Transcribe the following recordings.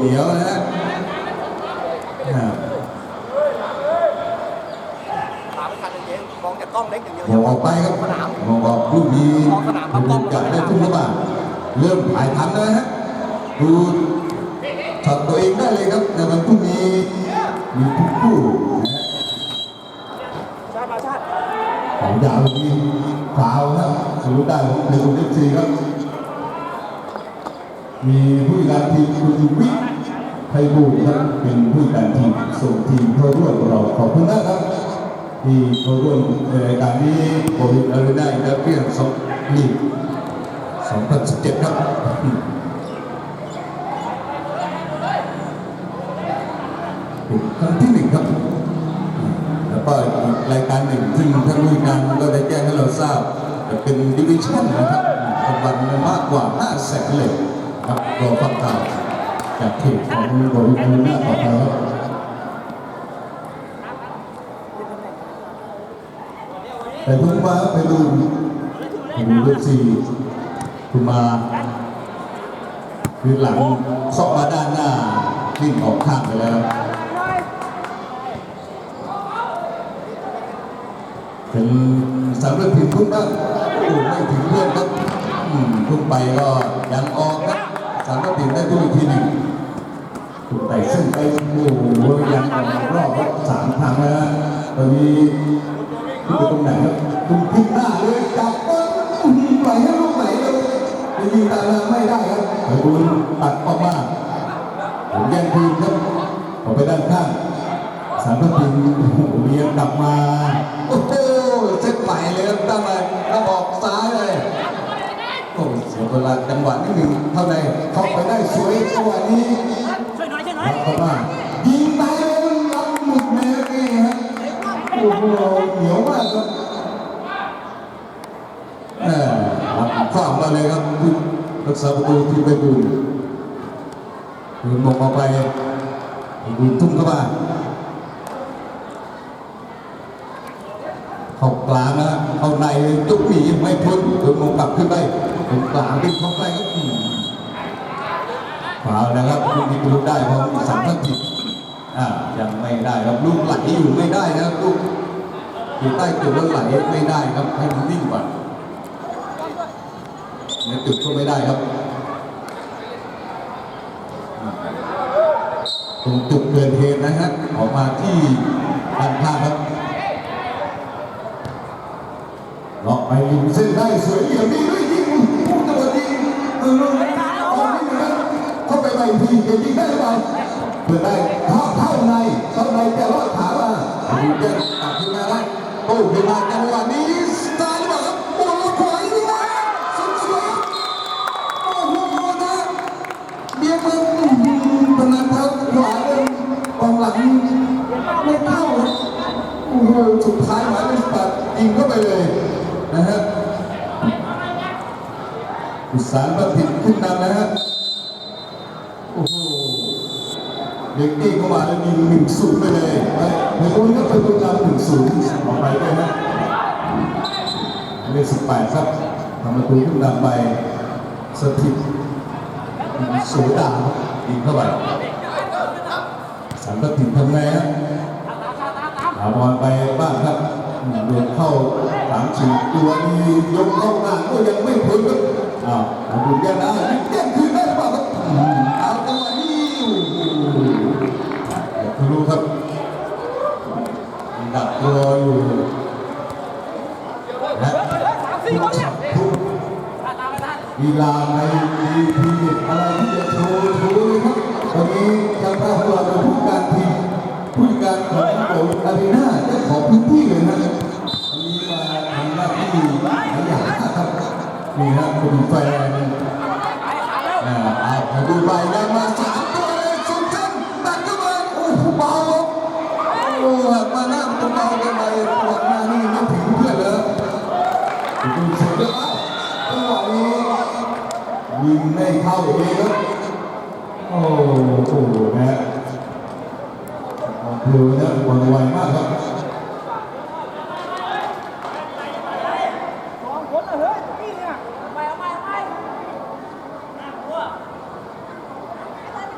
เหนียวนะฮะอ่าตามไม่ทันเลยเจ๊มองจากกล้องเล็กอย่างเดียวมองออกไปครับสนามมองออกลูกนี้มองสนามครับกล้องจับได้ทุ่มกระบาเริ่มถ่ายทันแล้วนะฮะดูช็อตตัวเองได้เลยครับในวันพรุ่งนี้มีทุกคู่นะฮะชาติมาชาติของยาวยิงฟาวครับสรุปได้ของเดลุนเอฟซีครับ มีผู้จัดการทีมคุณวิทย์ ไพบูลย์ครับเป็นผู้การทีมส่งทีมเข้าร่วมเราขอบคุณนะครับ ที่เข้าร่วมในรายการนี้โควิดอารีนาอินเตอร์เปียนสองลีก2017ครับเป็นครั้งที่หนึ่งครับ แล้วก็อีกรายการหนึ่งซึ่งท่านผู้การก็ได้แจ้งให้เราทราบจะเป็นดิวิชั่นนะครับรางวัลมากกว่า5แสนเลยครับรอฟังข่าว จากเพจของบริษัทหน้าต่อไปครับแต่ทุกมาไปดูดูลูกซีคุณมาคือหลังเคาะมาด้านหน้าวิ่งออกข้างไปแล้วเป็นสำหรับทีมพุ่งบ้างโอ้ไม่ถึงเพื่อนครับพุ่งไปก็ยังออกครับสำหรับทีมได้ด้วยทีหนึ่ง ถูกไต่เส้นไปโอ้โหยังรอบรับสามครั้งแล้วนะตอนนี้คุณไปตรงไหนครับคุณพิกหน้าเลยจับปุ๊บอื้อหือปล่อยให้ลูกไหนเลยจะยิงตามหลังไม่ได้ครับไอ้คุณตัดออกมาผมแย่งทีมครับออกไปด้านข้างสามพันทีมโอ้โหเลี้ยงกลับมาโอ้โหเส้นใหม่เลยครับตั้งมาแล้วออกซ้ายเลยโอ้เสียเวลาจังหวะนิดหนึ่งเท่าไหร่เข้าไปได้สวยจังหวะนี้ รับเข้ามายิงไปเลยรับหมุดเมตรนี่ฮะโอ้โหเหนียวมากครับเออรับข้างมาเลยครับรักษาประตูทีมไปบูลยิงมองออกไปบูลทุ่มเข้ามาเข้ากลางนะเข้าในจุกหนีไม่พ้นโดนมองกลับขึ้นไปตรงกลางเป็นเข้าไปครับ ขวานะครับลูกนี้ลูกได้เพราะมีสามทัพทิมอ่ายังไม่ได้ครับลูกไหลอยู่ไม่ได้นะครับลูกอยู่ใต้จุดแล้วไหลไม่ได้ครับให้มันนิ่งก่อนเนี่ยจุดก็ไม่ได้ครับตรงจุดเกิดเหตุนะฮะออกมาที่ด้านข้างครับเลาะไปยิงเส้นได้สวยเหลี่ยมนี่ด้วยยิงผู้จังหวะยิงเออตอนนี้นะครับเข้า ไปใหม่ทีจะยิงได้หรือเปล่าเปิดได้เข้าเข้าในเข้าในแต่รอดขามาดูเด้งกลับขึ้นมาแล้โอ้ขึ้นมาจังหวะนี้สไตล์หรือเปล่าครับโอ้ลูกขวายิงได้สุดสวยครับโอ้โหนะเบียร์มันพนันเท้าขวาเลยกองหลังไม่เท่าครับโอ้โหสุดท้ายหมายเลขแปดยิงเข้าไปเลยนะฮะอุตสารบัณฑิตขึ้นนำนะฮะโอ้โหเด็กตี้เข้ามาแล้วยิงหนึ่งศูนย์ไปเลยในคนก็เป็นตัวนำหนึ่งศูนย์ออกไปด้วยนะเลขสิบแปดครับทำประตูขึ้นนำไปสถิตโสดาครับยิงเข้าไปสารบัณฑิทำไงฮะเอาบอลไปบ้างครับโดนเข้าสามสี่ตัวนี้ยกเข้าหน้าก็ยังไม่พ้นครับอ้าวมาดูแย่นะแย่งคืนได้หรือเปล่าครับอืมเอาจังหวะนี้โอ้โหเรู้ครับดักรออยู่และทุกกีฬาในดีทีอะไรที่จะโชว์โชว์ครับตอนนี้ทางภาคเราเป็นผู้การทีมผู้จัดการของโออารีนาได้ขอพื้นที่เลยนะวันนี้มาทำหน้าที่หลายอย่างนะครับนี่ฮะคุณแฟนอ่าเอามาดูใบได้มา งไม่เข้าเองครับโอ้โหนะฮะดูนะวันไวมากครับมองคนเลยเฮ้ยนี่เนี่ยไปเอาไปเอาไปน่ากลัว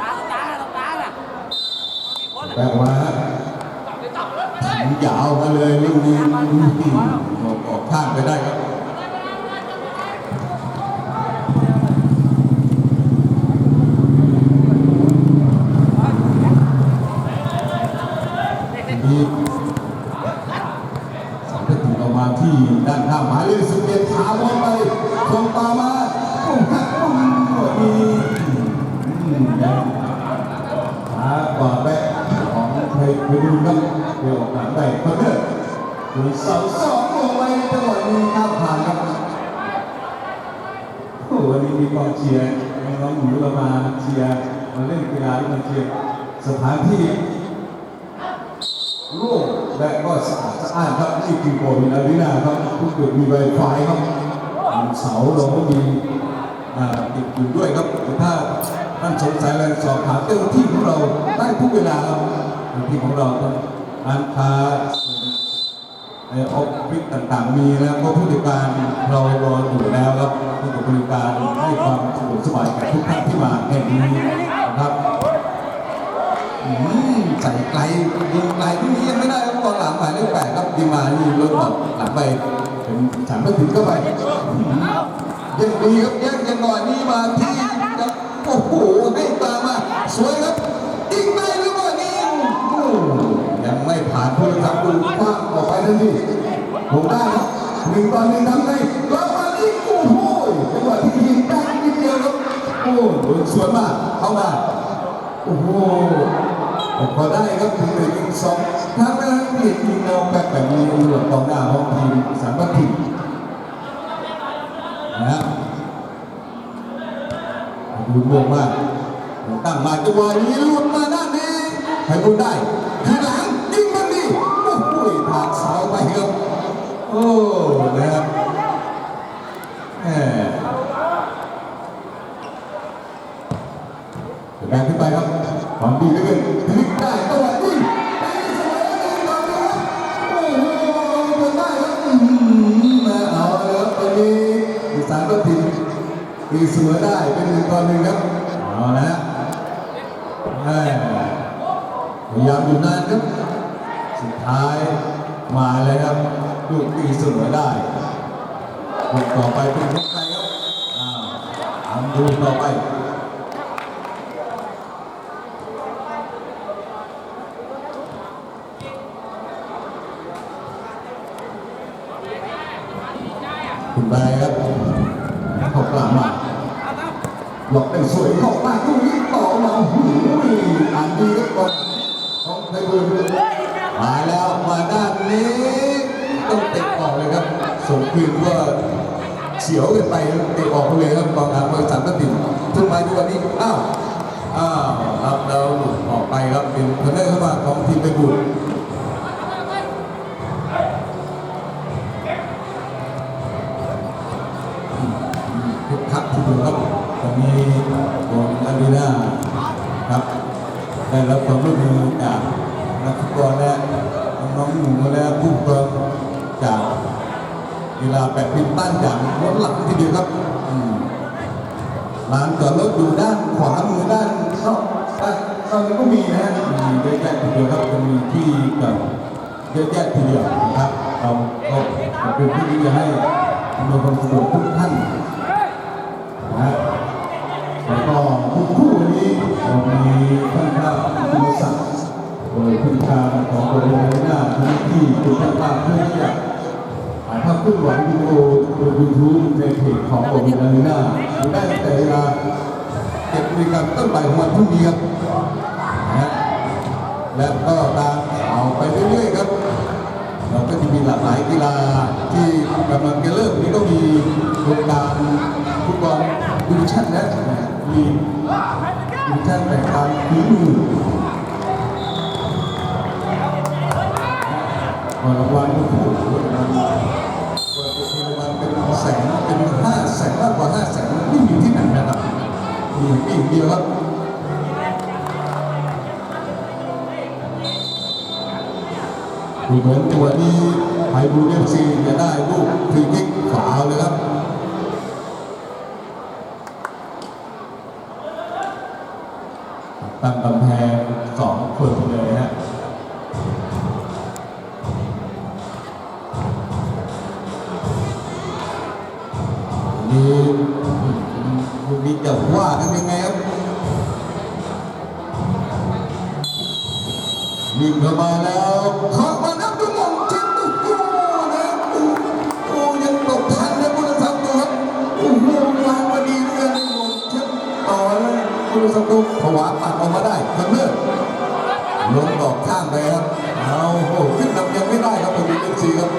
ร้านกลางแปลว่าถึงยาวมาเลยลูกนี้ออกออกข้างไปได้ครับ นี้สังเกตออกมาที่ ด้านข้างหมายเลขสิบเอ็ดถามอไปตรงตามาโอ้โหตัวนี้อืมยังช้ากว่าแบกของไทยไปดูครับเดี๋ยวออกหลังไปคอนเนอร์ดูเสาสองลงไปจังหวะนี้ข้ามผ่านครับโอ้วันนี้มีกองเชียร์น้องหนูเรามาเชียร์มาเล่นกีฬาที่มันเชียร์สถานที่ โล่งและก็สะอาดสะอ้านครับนี่คือโบวินาวินาครับทุกจุดมีไวไฟครับเสาเราก็มีอ่าติดอยู่ด้วยครับถ้าท่านสงสัยอะไรสอบถามเจ้าหน้าที่ของเราได้ทุกเวลาครับที่ของเราครับร้านค้าในออฟฟิศต่างๆ มีแล้วก็ผู้บริการเรารออยู่แล้วครับที่จะบริการให้ความสะดวกสบายกับทุกท่านที่มาแห่งนี้นะครับอืม ใส่ไกลยิงไกลที่ยังไม่ได้ครับตอนหลังหมายเลขแปดครับยิงมานี่รถออกหลังไปเป็นสามไม่ถึงเข้าไปยังดีครับย่งกันหน่อยนี่มาที่ครับโอ้โหให้ตามาสวยครับยิงได้หรือเปล่านี่ยังไม่ผ่านผู้รับดูคว้างออกไปทันทีผมได้ครับหนึ่งต่อหนึ่งทำไงรับมาอีกโอ้โหจังหวะที่ยิงได้นิดเดียวครับโอ้โดนสวนมากเข้ามาโอ้โห ผมก็ได้ครับถึงหนึ่งถึงสองถ้าไม่ได้เปลี่ยนยิงเราแบบแบบนี้ตำรวจกองหน้าของทีมสามบัตถิ่นนะฮะดูโมงมากตั้งมาจังหวะนี้หลุดมาด้านนี้ใครรู้ได้ทีหลังยิงมันดีโอ้โหผ่านเสาไปครับ เสือได้เป็นหนึ่งต่อหนึ่งครับเอาละฮะพยายามอยู่นานครับ สุดท้ายมาเลยครับลูกตีเสมอได้ลูกต่อไปเป็นของใครครับอ้าวทำดูต่อไปคุณไปครับข้ากลามา หลอกได้สวยเข้ามาลูกนี้ต่อมาหูยอ่านดีครับบอลของไทยบุญมาแล้วมาด้านนี้ต้องเตะออกเลยครับส่งคืนก็เฉียวกันไปเตะออกเลยครับกองหลังบริษัทก็ติดทุกมาดูวันนี้อ้าวอ้าวครับเราหลุดออกไปครับเป็นเพนเนอร์เข้ามาของทีมไทยบุญ แบดมินตันอย่างล้นหลังทีเดียวครับอืมร้านจอดรถอยู่ด้านขวามือด้านนอกด้านตอนนี้ก็มีนะฮะมีเยอะแยะทีเดียวครับจะมีที่กับเยอะแยะทีเดียวนะครับเราก็ขอบคุณที่จะให้อำนวยความสะดวกทุกท่านนะฮะแล้วก็ทุกคู่นี้เรามีท่านข้าคุณศักดิ์โดยผู้การของบริษัทหน้าที่คุณท่านข้าเพื่อที่จะ ภาพเคลื่อนไหววิดีโอบนยูทูบในเพจของบริษัทหน้าได้ตั้งแต่เวลาเจ็ดนาฬิกาต้นไปของวันพรุ่งนี้ครับนะและก็ตามข่าวไปเรื่อยๆครับเราก็จะมีหลากหลายกีฬาที่กำลังจะเริ่มนี้ก็มีโครงการฟุตบอลดิวิชั่นนะมีดิวิชั่นแต่งการฝีมือรางวัลก็ มีปีเดียวครับดูเหมือนตัวนี้ไฮบูเอฟซีจะได้ลูกฟรีคิกขวาเลยครับตั้งกำแพงสองคนเลยฮะ จะว่ากันยังไงครับวิ่งเข้ามาแล้วเข้ามานับดูมองเช็ดตุ๊กโก้นะโอ้โอ้ยังตกทันนะคุณธรรมครับโอ้โหวางมาดีเหลือเกินมองเช็ดต่อเลยคุณธรรมตุ๊กผวาปัดออกมาได้ทำเลิศลงดอกข้างไปครับเอาโอ้ขึ้นนำยังไม่ได้ครับเป็นดีเอฟซีครับ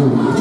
ไ